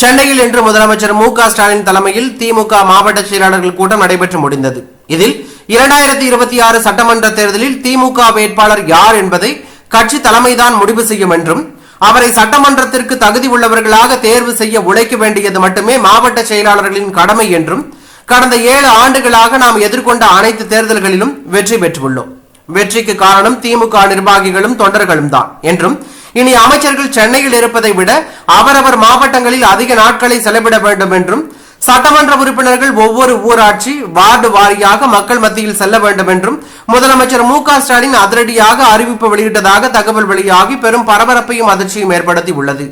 சென்னையில் இன்று முதலமைச்சர் மு க ஸ்டாலின் தலைமையில் திமுக மாவட்ட செயலாளர்கள் கூட்டம் நடைபெற்று முடிந்தது. இதில் இரண்டாயிரத்தி இருபத்தி ஆறு சட்டமன்ற தேர்தலில் திமுக வேட்பாளர் யார் என்பதை கட்சி தலைமைதான் முடிவு செய்யும் என்றும் அவரை சட்டமன்றத்திற்கு தகுதி உள்ளவர்களாக தேர்வு செய்ய உழைக்க வேண்டியது மட்டுமே மாவட்ட செயலாளர்களின் கடமை என்றும் கடந்த ஏழு ஆண்டுகளாக நாம் எதிர்கொண்ட அனைத்து தேர்தல்களிலும் வெற்றி பெற்றுள்ளோம். வெற்றிக்கு காரணம் திமுக நிர்வாகிகளும் தொண்டர்களும் தான் என்றும் இனி அமைச்சர்கள் சென்னையில் இருப்பதை விட அவரவர் மாவட்டங்களில் அதிக நாட்களை செலவிட வேண்டும் என்றும் சட்டமன்ற உறுப்பினர்கள் ஒவ்வொரு ஊராட்சி வார்டு வாரியாக மக்கள் மத்தியில் செல்ல வேண்டும் என்றும் முதலமைச்சர் மு ஸ்டாலின் அதிரடியாக அறிவிப்பு வெளியிட்டதாக தகவல் வெளியாகி பெரும் பரபரப்பையும் அதிர்ச்சியும் ஏற்படுத்தி உள்ளது